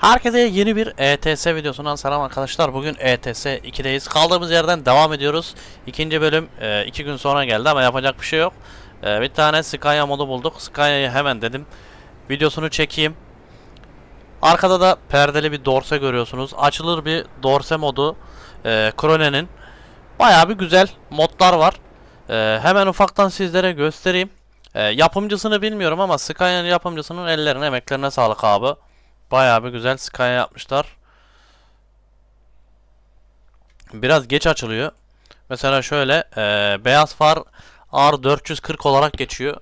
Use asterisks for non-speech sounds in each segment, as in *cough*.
Herkese yeni bir ETS videosundan selam arkadaşlar. Bugün E ETS 2'deyiz. Kaldığımız yerden devam ediyoruz. İkinci bölüm 2 gün sonra geldi ama yapacak bir şey yok. E, bir tane Skya modu bulduk. Skya'yı hemen dedim. Videosunu çekeyim. Arkada da perdeli bir dorse görüyorsunuz. Açılır bir dorse modu. E, Krone'nin. Bayağı bir güzel modlar var. E, hemen ufaktan sizlere göstereyim. E, yapımcısını bilmiyorum ama Skya'nın yapımcısının ellerine emeklerine sağlık abi. Bayağı bir güzel Sky yapmışlar. Biraz geç açılıyor. Mesela şöyle e, beyaz far R440 olarak geçiyor.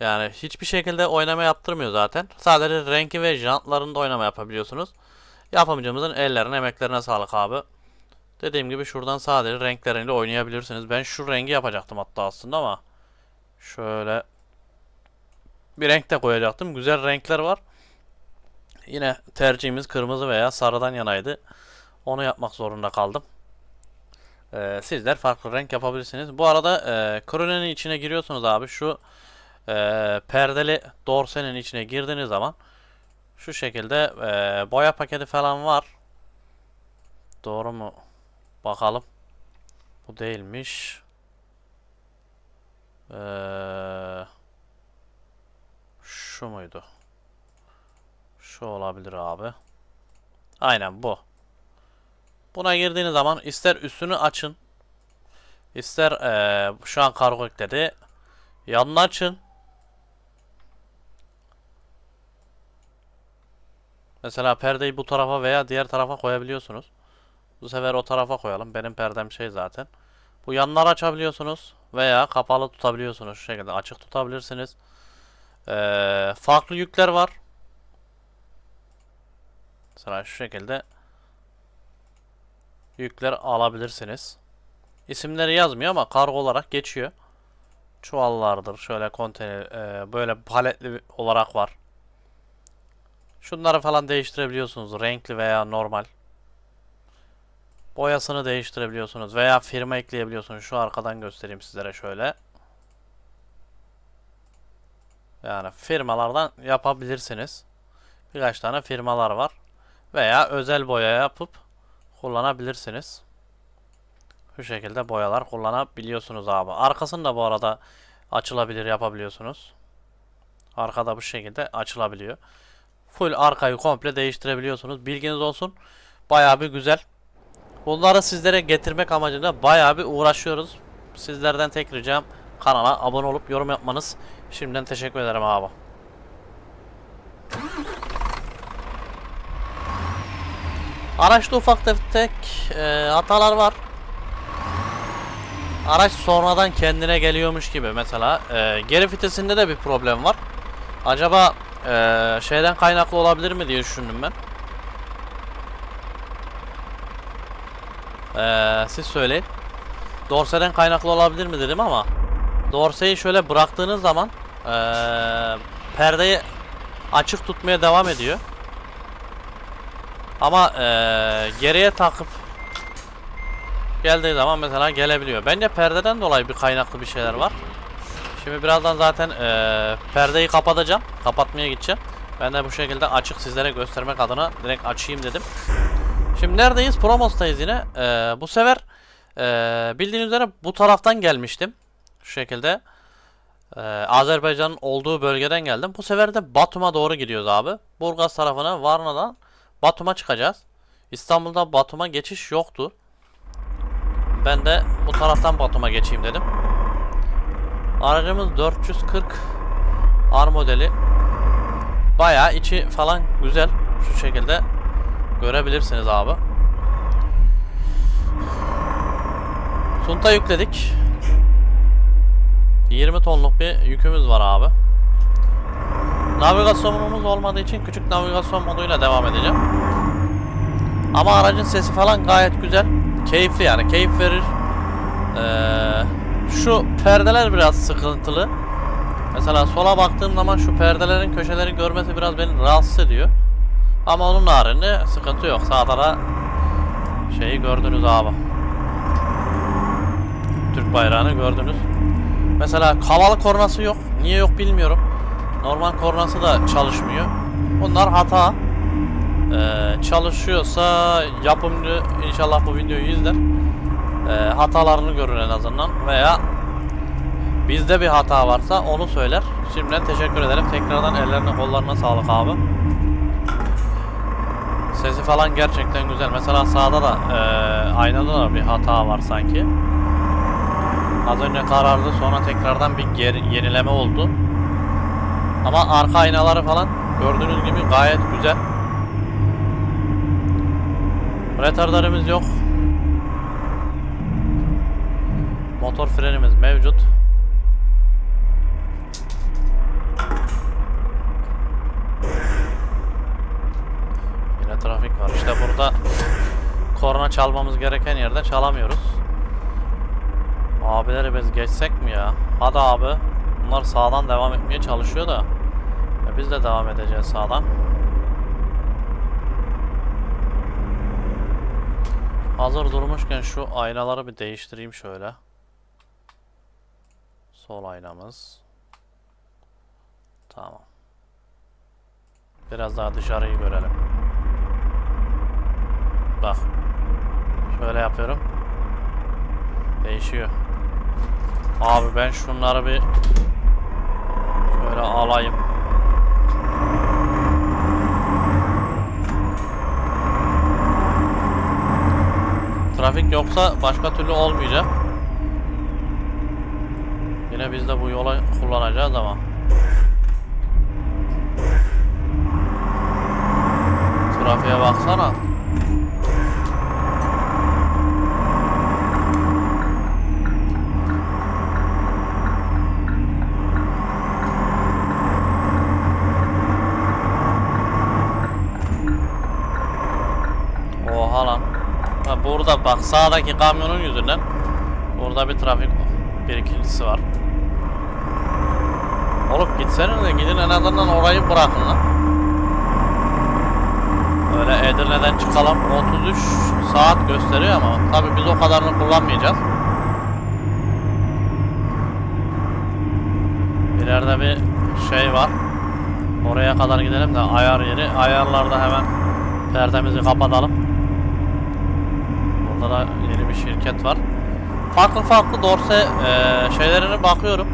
Yani hiçbir şekilde oynama yaptırmıyor zaten. Sadece renki ve jantlarında oynama yapabiliyorsunuz. Yapımcımızın ellerine emeklerine sağlık abi. Dediğim gibi şuradan sadece renkleriyle oynayabilirsiniz. Ben şu rengi yapacaktım hatta aslında ama şöyle bir renk de koyacaktım. Güzel renkler var. Yine tercihimiz kırmızı veya sarıdan yanaydı. Onu yapmak zorunda kaldım. Ee, sizler farklı renk yapabilirsiniz. Bu arada e, Krone'nin içine giriyorsunuz abi. Şu e, perdeli dorsenin içine girdiğiniz zaman şu şekilde e, boya paketi falan var. Doğru mu? Bakalım. Bu değilmiş. Ee, şu muydu? Şu olabilir abi. Aynen bu. Buna girdiğiniz zaman ister üstünü açın. ister eee, şu an kargo ekledi. Yanını açın. Mesela perdeyi bu tarafa veya diğer tarafa koyabiliyorsunuz. Bu sefer o tarafa koyalım. Benim perdem şey zaten. Bu yanları açabiliyorsunuz veya kapalı tutabiliyorsunuz. Şu şekilde açık tutabilirsiniz. Eee, farklı yükler var. Mesela şu şekilde yükler alabilirsiniz. İsimleri yazmıyor ama kargo olarak geçiyor. Çuvallardır. Şöyle konteyner e, böyle paletli olarak var. Şunları falan değiştirebiliyorsunuz. Renkli veya normal. Boyasını değiştirebiliyorsunuz veya firma ekleyebiliyorsunuz. Şu arkadan göstereyim sizlere şöyle. Yani firmalardan yapabilirsiniz. Birkaç tane firmalar var veya özel boya yapıp kullanabilirsiniz. Şu şekilde boyalar kullanabiliyorsunuz abi. Arkasını da bu arada açılabilir yapabiliyorsunuz. Arkada bu şekilde açılabiliyor. Full arkayı komple değiştirebiliyorsunuz. Bilginiz olsun. Bayağı bir güzel. Bunları sizlere getirmek amacıyla bayağı bir uğraşıyoruz. Sizlerden tek ricam kanala abone olup yorum yapmanız. Şimdiden teşekkür ederim abi. Araçta ufak tefek e, hatalar var. Araç sonradan kendine geliyormuş gibi mesela. E, geri vitesinde de bir problem var. Acaba e, şeyden kaynaklı olabilir mi diye düşündüm ben. E, siz söyleyin. Dorse'den kaynaklı olabilir mi dedim ama Dorse'yi şöyle bıraktığınız zaman e, perdeyi açık tutmaya devam ediyor. Ama eee, geriye takıp geldiği zaman mesela gelebiliyor. Bence perdeden dolayı bir kaynaklı bir şeyler var. Şimdi birazdan zaten eee, perdeyi kapatacağım. Kapatmaya gideceğim. Ben de bu şekilde açık sizlere göstermek adına direkt açayım dedim. Şimdi neredeyiz? Promos'tayız yine. Eee, bu sefer eee bildiğiniz üzere bu taraftan gelmiştim. Şu şekilde. Eee, Azerbaycan'ın olduğu bölgeden geldim. Bu sefer de Batum'a doğru gidiyoruz abi. Burgaz tarafına Varna'dan Batum'a çıkacağız. İstanbul'da Batum'a geçiş yoktu. Ben de bu taraftan Batum'a geçeyim dedim. Aracımız 440 R modeli. Bayağı içi falan güzel. Şu şekilde görebilirsiniz abi. Sunta yükledik. 20 tonluk bir yükümüz var abi. Navigasyonumuz olmadığı için küçük navigasyon moduyla devam edeceğim. Ama aracın sesi falan gayet güzel. Keyifli yani keyif verir. Ee, şu perdeler biraz sıkıntılı. Mesela sola baktığım zaman şu perdelerin köşeleri görmesi biraz beni rahatsız ediyor. Ama onun haricinde sıkıntı yok. Sağda da şeyi gördünüz abi. Türk bayrağını gördünüz. Mesela havalı kornası yok. Niye yok bilmiyorum. Normal kornası da çalışmıyor. Bunlar hata. Ee, çalışıyorsa yapımcı inşallah bu videoyu izler. Ee, hatalarını görür en azından veya bizde bir hata varsa onu söyler. Şimdiden teşekkür ederim. Tekrardan ellerine kollarına sağlık abi. Sesi falan gerçekten güzel. Mesela sağda da eee aynada da bir hata var sanki. Az önce karardı sonra tekrardan bir yenileme oldu. Ama arka aynaları falan gördüğünüz gibi gayet güzel. Retardarımız yok. Motor frenimiz mevcut. Yine trafik var. İşte burada korna çalmamız gereken yerde çalamıyoruz. Abileri biz geçsek mi ya? Hadi abi. Bunlar sağdan devam etmeye çalışıyor da. Ya biz de devam edeceğiz sağdan. Hazır durmuşken şu aynaları bir değiştireyim şöyle. Sol aynamız. Tamam. Biraz daha dışarıyı görelim. Bak. Şöyle yapıyorum. Değişiyor. Abi ben şunları bir şöyle alayım. Trafik yoksa başka türlü olmayacak. Yine biz de bu yola kullanacağız ama. Trafiğe baksana. Oha lan. Burada bak sağdaki kamyonun yüzünden burada bir trafik birikintisi var. Oğlum gitsene de gidin en azından orayı bırakın lan. Öyle Edirne'den çıkalım 33 saat gösteriyor ama tabi biz o kadarını kullanmayacağız. İleride bir şey var. Oraya kadar gidelim de ayar yeri. Ayarlarda hemen perdemizi kapatalım. Da yeni bir şirket var. Farklı farklı dorse eee, şeylerine bakıyorum.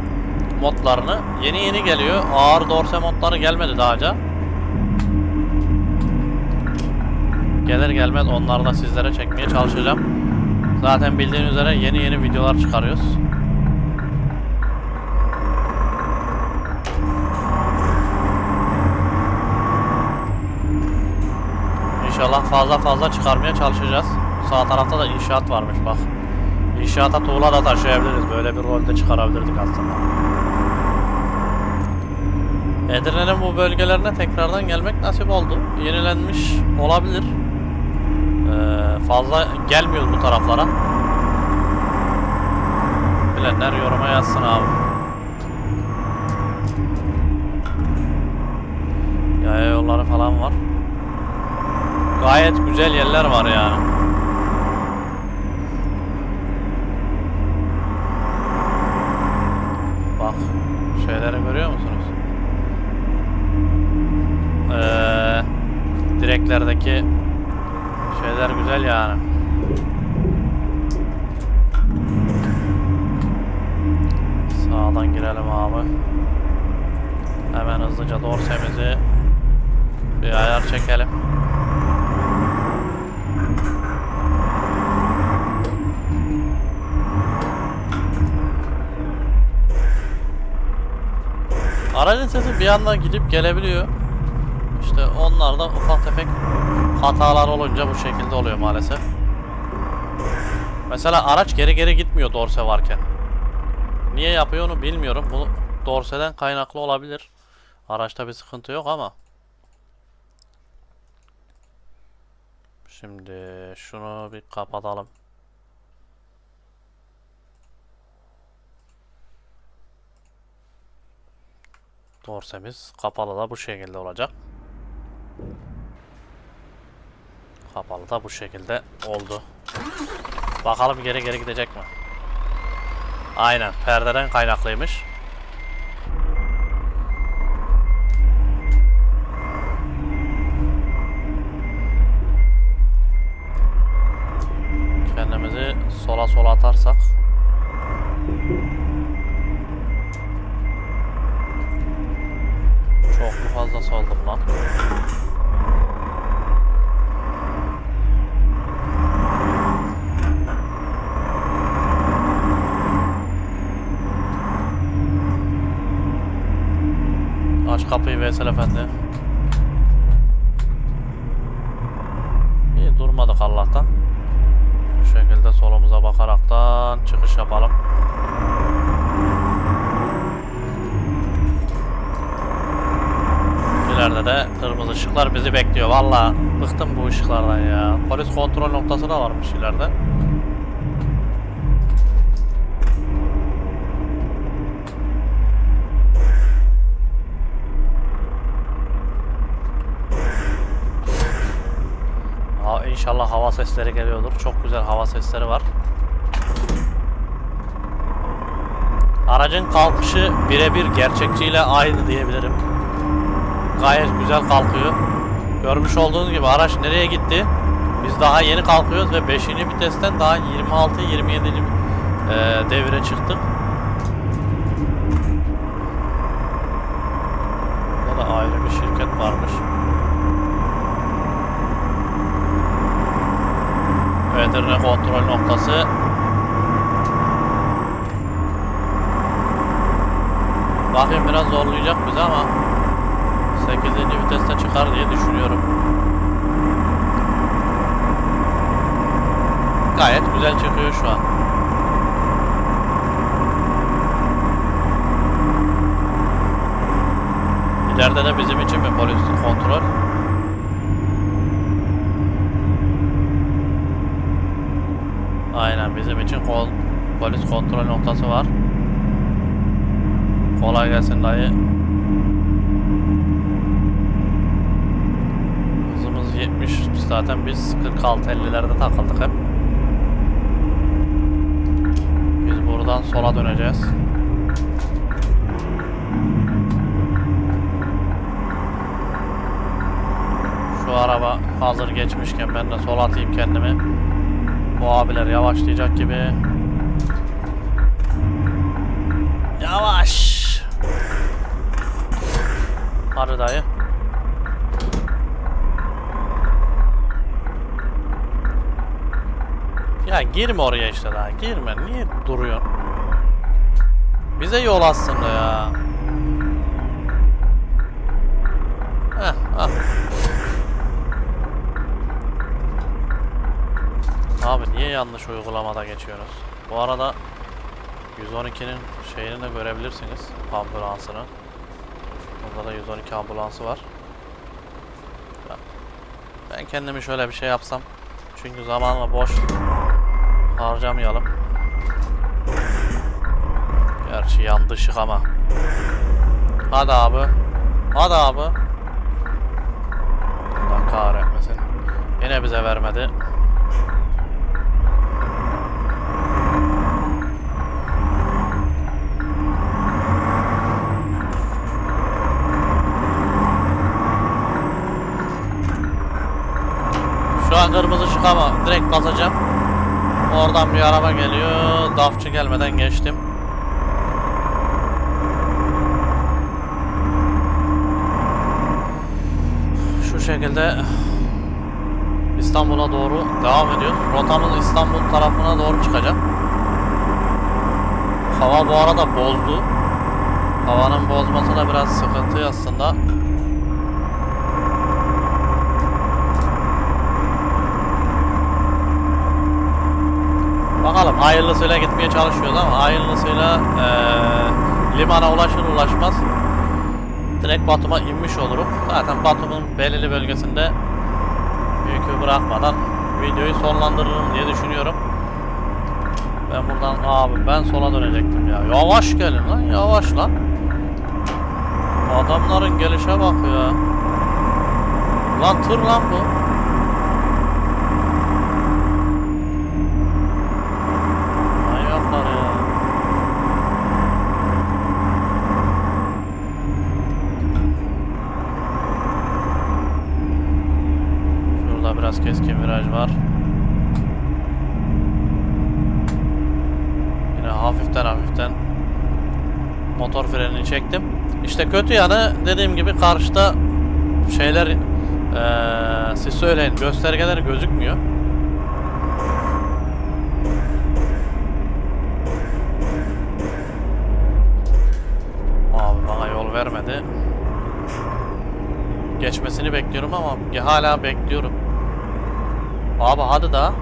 Modlarını. Yeni yeni geliyor. Ağır dorse modları gelmedi daha önce. Gelir gelmez onları da sizlere çekmeye çalışacağım. Zaten bildiğiniz üzere yeni yeni videolar çıkarıyoruz. İnşallah fazla fazla çıkarmaya çalışacağız. Sağ tarafta da inşaat varmış bak. İnşaata tuğla da taşıyabiliriz. Böyle bir rolde çıkarabilirdik aslında. Edirne'nin bu bölgelerine tekrardan gelmek nasip oldu. Yenilenmiş olabilir. Ee, fazla gelmiyoruz bu taraflara. Bilenler yoruma yazsın abi. Yaya yolları falan var. Gayet güzel yerler var yani. Bak şeyleri görüyor musunuz? Ee, direklerdeki şeyler güzel yani. Sağdan girelim abi. Hemen hızlıca dorsemizi bir ayar çekelim. Aracın sesi bir anda gidip gelebiliyor. İşte onlarda ufak tefek hatalar olunca bu şekilde oluyor maalesef. Mesela araç geri geri gitmiyor dorse varken. Niye yapıyor onu bilmiyorum. Bu dorseden kaynaklı olabilir. Araçta bir sıkıntı yok ama. Şimdi şunu bir kapatalım. Dorsemiz kapalı da bu şekilde olacak. Kapalı da bu şekilde oldu. Bakalım geri geri gidecek mi? Aynen perdeden kaynaklıymış. sola sola atarsak. Çok mu fazla saldım lan? Aç kapıyı Veysel Efendi. İyi durmadık Allah'tan. Bu şekilde solumuza bakaraktan çıkış yapalım. İleride de kırmızı ışıklar bizi bekliyor. Valla ışıklardan ya. Polis kontrol noktası da varmış ileride. Ha, inşallah hava sesleri geliyordur. Çok güzel hava sesleri var. Aracın kalkışı birebir gerçekçiyle aynı diyebilirim. Gayet güzel kalkıyor. Görmüş olduğunuz gibi araç nereye gitti? Biz daha yeni kalkıyoruz ve 5. vitesten daha 26-27. eee, devire çıktık. Burada da ayrı bir şirket varmış. Edirne kontrol noktası. Bakayım biraz zorlayacak bizi ama 8. viteste çıkar diye düşünüyorum. Gayet güzel çıkıyor şu an. İleride de bizim için bir polis kontrol. Aynen bizim için kol, polis kontrol noktası var. Kolay gelsin dayı. 70 zaten biz 46-50'lerde takıldık hep. Biz buradan sola döneceğiz. Şu araba hazır geçmişken ben de sola atayım kendimi. Bu abiler yavaşlayacak gibi. Yavaş. Hadi dayı. Ya girme oraya işte daha. Girme. Niye duruyorsun? Bize yol aslında ya. Heh, ah. Abi niye yanlış uygulamada geçiyorsunuz? Bu arada 112'nin şeyini de görebilirsiniz. Ambulansını. Burada da 112 ambulansı var. Ben kendimi şöyle bir şey yapsam. Çünkü zamanla boş harcamayalım. Gerçi yandı ışık ama. Hadi abi. Hadi abi. Allah kahretmesin. Yine bize vermedi. Şu an kırmızı ışık ama direkt basacağım. Oradan bir araba geliyor. Dafçı gelmeden geçtim. Şu şekilde İstanbul'a doğru devam ediyoruz. Rotamız İstanbul tarafına doğru çıkacak. Hava bu arada bozdu. Havanın bozması da biraz sıkıntı aslında. Hayırlısıyla gitmeye çalışıyoruz ama hayırlısıyla eee, limana ulaşır ulaşmaz direkt Batum'a inmiş olurum. Zaten Batum'un belirli bölgesinde yükü bırakmadan videoyu sonlandırırım diye düşünüyorum. Ben buradan abi ben sola dönecektim ya. Yavaş gelin lan yavaş lan. Adamların gelişe bak ya. Lan tır lan bu. Manyaklar ya. Şurada biraz keskin viraj var. hafiften hafiften motor frenini çektim. İşte kötü yanı dediğim gibi karşıda şeyler eee siz söyleyin göstergeler gözükmüyor. Abi bana yol vermedi. Geçmesini bekliyorum ama hala bekliyorum. Abi hadi da.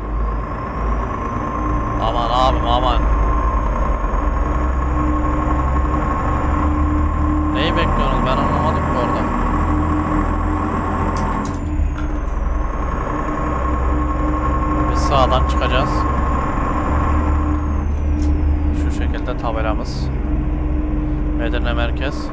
Aman abim aman. Neyi bekliyorsunuz ben anlamadım ki orada. Biz sağdan çıkacağız. Şu şekilde tabelamız. Edirne Merkez.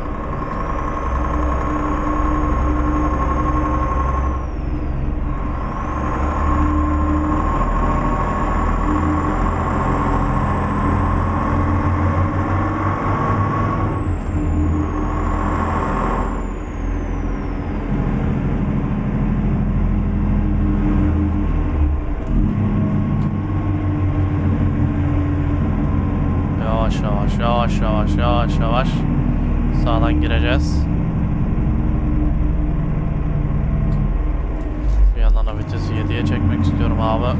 Yavaş yavaş yavaş yavaş yavaş sağdan gireceğiz. Bir yandan da vitesi 7'ye çekmek istiyorum abi.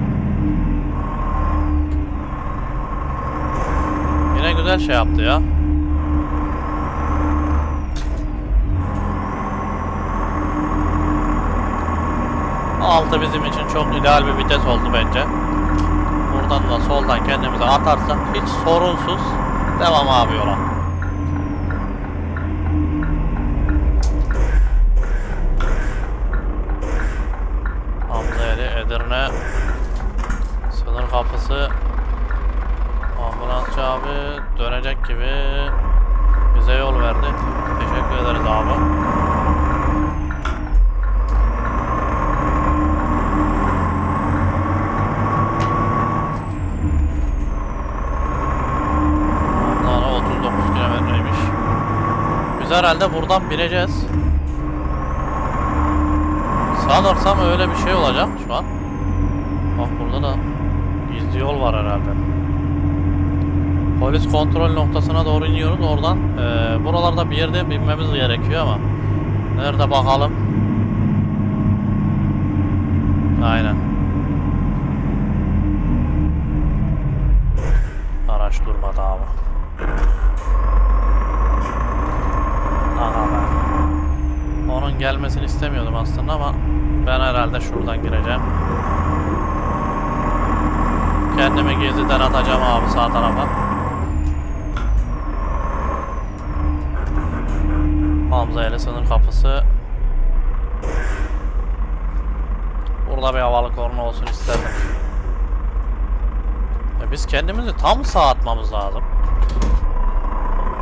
Yine güzel şey yaptı ya. Altı bizim için çok ideal bir vites oldu bence. Buradan da soldan kendimize atarsak hiç sorunsuz devam abi yola. Hamzayeli Edirne sınır kapısı ambulansçı abi dönecek gibi bize yol verdi. Teşekkür ederiz abi. Lan o 39 kilometreymiş. Biz herhalde buradan bineceğiz. Sanırsam öyle bir şey olacak şu an. Bak burada da gizli yol var herhalde. Polis kontrol noktasına doğru iniyoruz. Oradan eee, buralarda bir yerde binmemiz gerekiyor ama nerede bakalım. Aynen. Araç durmadı abi. Aha ben. Onun gelmesini istemiyordum aslında ama ben herhalde şuradan gireceğim. Kendimi geziden atacağım abi sağ tarafa. Hamza sınır kapısı. Burada bir havalı korna olsun isterdim. Ya biz kendimizi tam sağ atmamız lazım.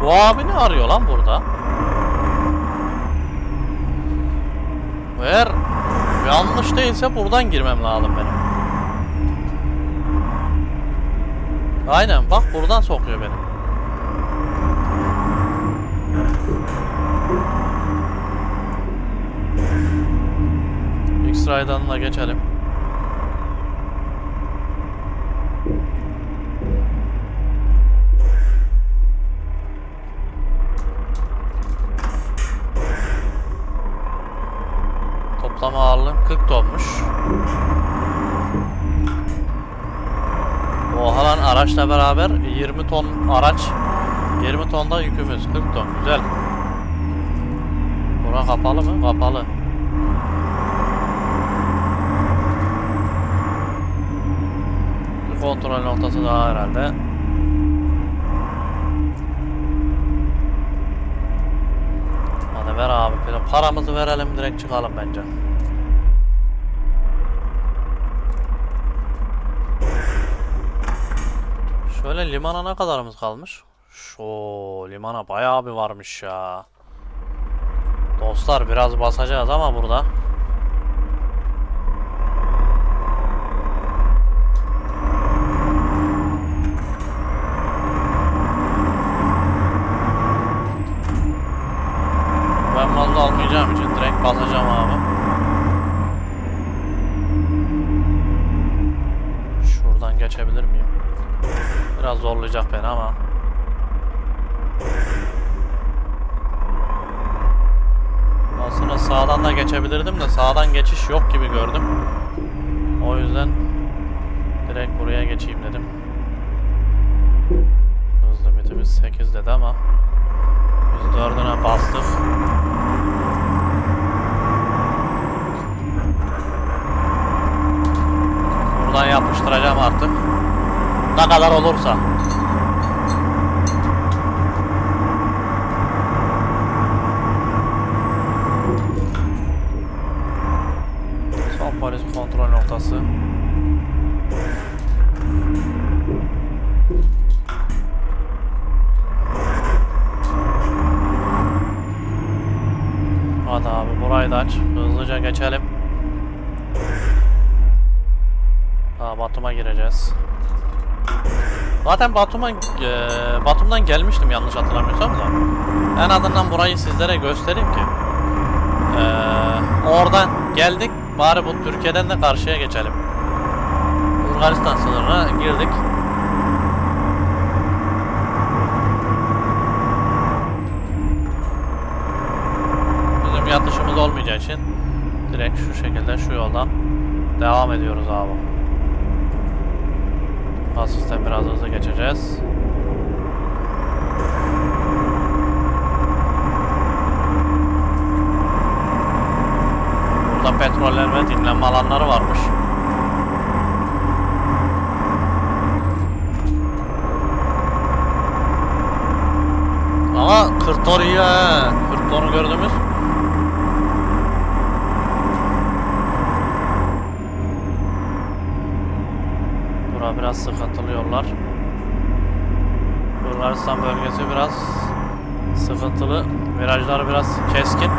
Bu abi ne arıyor lan burada? Eğer yanlış değilse buradan girmem lazım benim. Aynen bak buradan sokuyor beni. X-Ray'dan da geçelim. Toplam ağırlığım 40 tonmuş. Oha lan araçla beraber 20 ton araç 20 tonda yükümüz 40 ton güzel. Bura kapalı mı? Kapalı. Bir kontrol noktası daha herhalde. Hadi ver abi. Paramızı verelim direkt çıkalım bence. Şöyle limana ne kadarımız kalmış? Şu limana bayağı bir varmış ya. Dostlar biraz basacağız ama burada. Ben mazda almayacağım için direkt basacağım abi. Şuradan geçebilir miyim? Biraz zorlayacak beni ama. Aslında sağdan da geçebilirdim de sağdan geçiş yok gibi gördüm. O yüzden direkt buraya geçeyim dedim. Hız limitimiz 8 dedi ama biz 4'üne bastık. Buradan yapıştıracağım artık. Ne kadar olursa. Son polis kontrol noktası. Hadi abi burayı da aç. Hızlıca geçelim. Aa, Batum'a gireceğiz. Zaten Batum'a e, Batum'dan gelmiştim yanlış hatırlamıyorsam da. En azından burayı sizlere göstereyim ki. E, oradan geldik. Bari bu Türkiye'den de karşıya geçelim. Bulgaristan sınırına girdik. Bizim yatışımız olmayacağı için direkt şu şekilde şu yoldan devam ediyoruz abi. Asisten biraz hızlı geçeceğiz. Burada petroller ve dinlenme alanları varmış. Ama 40 ton iyi. 40 tonu gördünüz. Bura biraz sıkıntılı yollar. Bulgaristan bölgesi biraz sıkıntılı. Virajları biraz keskin.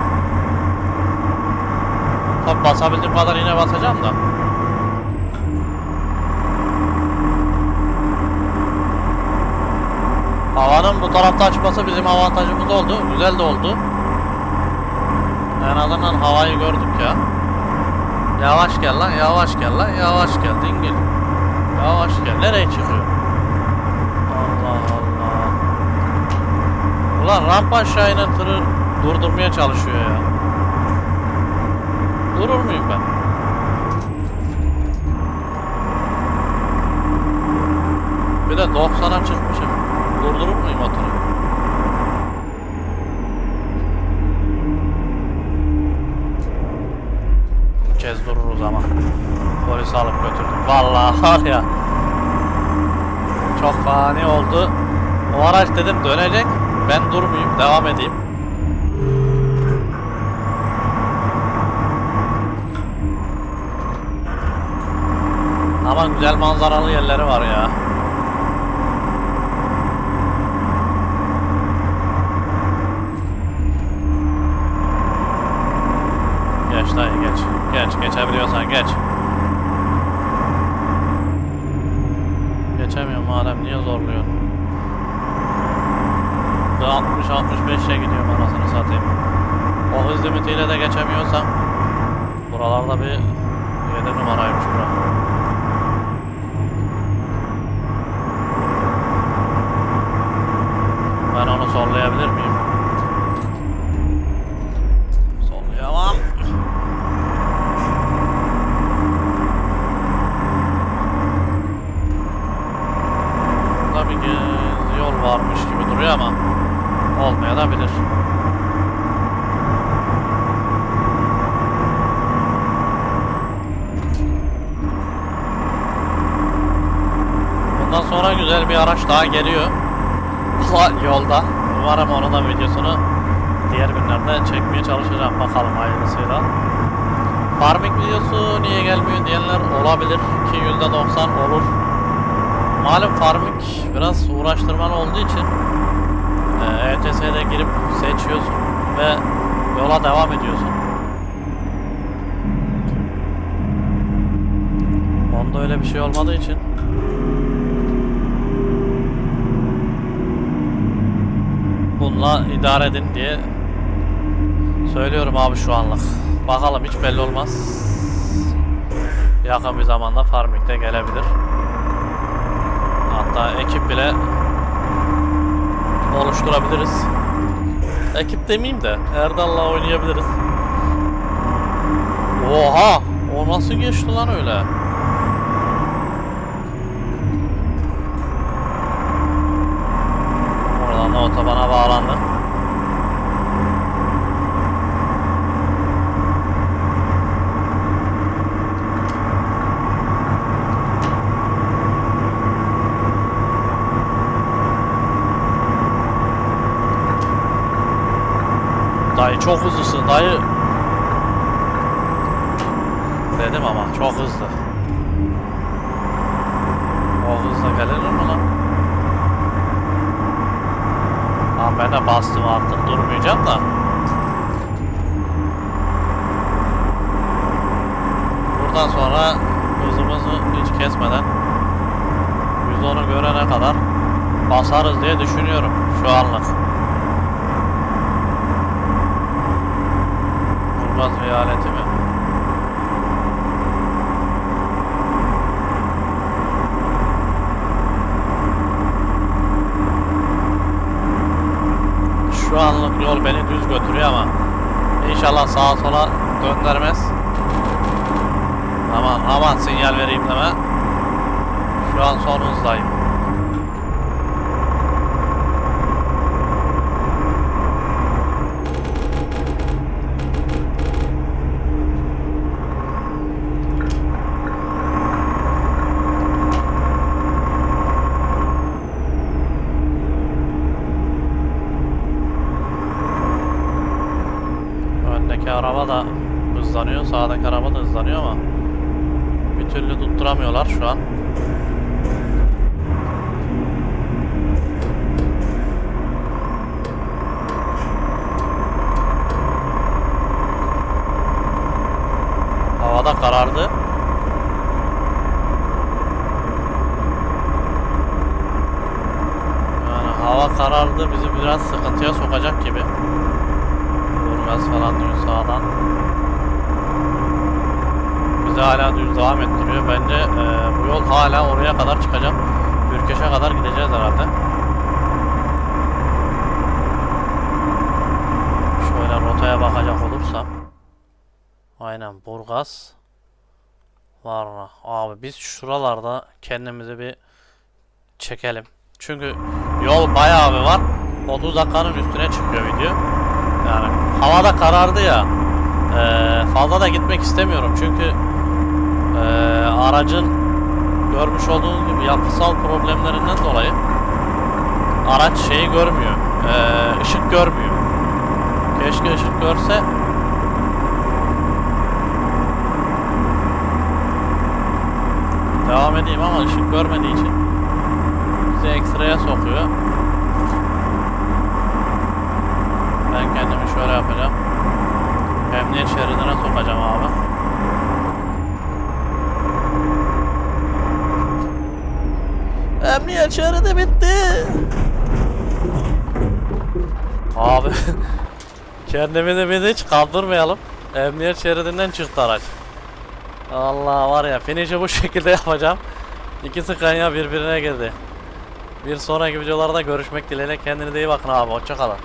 Tabi basabildiğim kadar yine basacağım da. Havanın bu tarafta açması bizim avantajımız oldu. Güzel de oldu. En azından havayı gördük ya. Yavaş gel lan, yavaş gel lan, yavaş gel dingil. Yavaş gel. Nereye çıkıyor? Allah Allah. Ulan rampa aşağı inen tırı durdurmaya çalışıyor ya. Durur muyum ben? Bir de 90'a çıkmışım. Durdurur muyum o tırı? Kez dururuz ama. Polis alıp götürdük. Vallahi var ya. Çok fani oldu. O araç dedim dönecek. Ben durmayayım, devam edeyim. Ama güzel manzaralı yerleri var ya. Geç dayı geç. Geç geçebiliyorsan geç. Geçemiyorum madem niye zorluyorsun? 60-65'e gidiyorum anasını satayım. O hız limitiyle de geçemiyorsam buralarda bir 7 numaraymış bura. Ben onu sollayabilir miyim? Sollayamam. Burada bir ge- yol varmış gibi duruyor ama olmaya da bilir. Bundan sonra araç daha geliyor. Yolda. Umarım onun da videosunu diğer günlerde çekmeye çalışacağım. Bakalım hayırlısıyla. Farming videosu niye gelmiyor diyenler olabilir ki %90 olur. Malum farming biraz uğraştırmalı olduğu için e, ETS'de girip seçiyorsun ve yola devam ediyorsun. Onda öyle bir şey olmadığı için bununla idare edin diye söylüyorum abi şu anlık. Bakalım hiç belli olmaz. Yakın bir zamanda farming'de gelebilir. Hatta ekip bile oluşturabiliriz. Ekip demeyeyim de Erdal'la oynayabiliriz. Oha! O nasıl geçti lan öyle? Oradan da otobana bağlandı. Dayı çok hızlısın dayı. Dedim ama çok hızlı. O hızla gelir mi lan? Tamam ben de bastım artık durmayacağım da. Buradan sonra hızımızı hiç kesmeden 110'u görene kadar basarız diye düşünüyorum şu anlık. Burgaz eyaleti mi? Şu anlık yol beni düz götürüyor ama inşallah sağa sola döndürmez. Aman aman sinyal vereyim deme. Şu an son hızdayım. Öndeki araba da hızlanıyor, sağdaki araba da hızlanıyor ama bir türlü tutturamıyorlar şu an. Karardı. Yani hava karardı bizi biraz sıkıntıya sokacak gibi. Burgaz falan diyor sağdan. Bizi hala düz devam ettiriyor. Bence e, bu yol hala oraya kadar çıkacak. Ürkeş'e kadar gideceğiz herhalde. Şöyle rotaya bakacak olursam. Aynen Burgaz. Varna. Abi biz şuralarda kendimizi bir çekelim. Çünkü yol bayağı bir var. 30 dakikanın üstüne çıkıyor video. Yani havada karardı ya. eee, fazla da gitmek istemiyorum çünkü eee, aracın görmüş olduğunuz gibi yapısal problemlerinden dolayı araç şeyi görmüyor. eee, ışık görmüyor. Keşke ışık görse. Devam edeyim ama ışık görmediği için bizi ekstraya sokuyor. Ben kendimi şöyle yapacağım. Emniyet şeridine sokacağım abi. Emniyet şeridi bitti. Abi *laughs* kendimi de biz hiç kaldırmayalım. Emniyet şeridinden çıktı araç. Allah var ya finish'i bu *laughs* şekilde yapacağım. İkisi kanya birbirine girdi. Bir sonraki videolarda görüşmek dileğiyle kendinize iyi bakın abi. Hoşçakalın.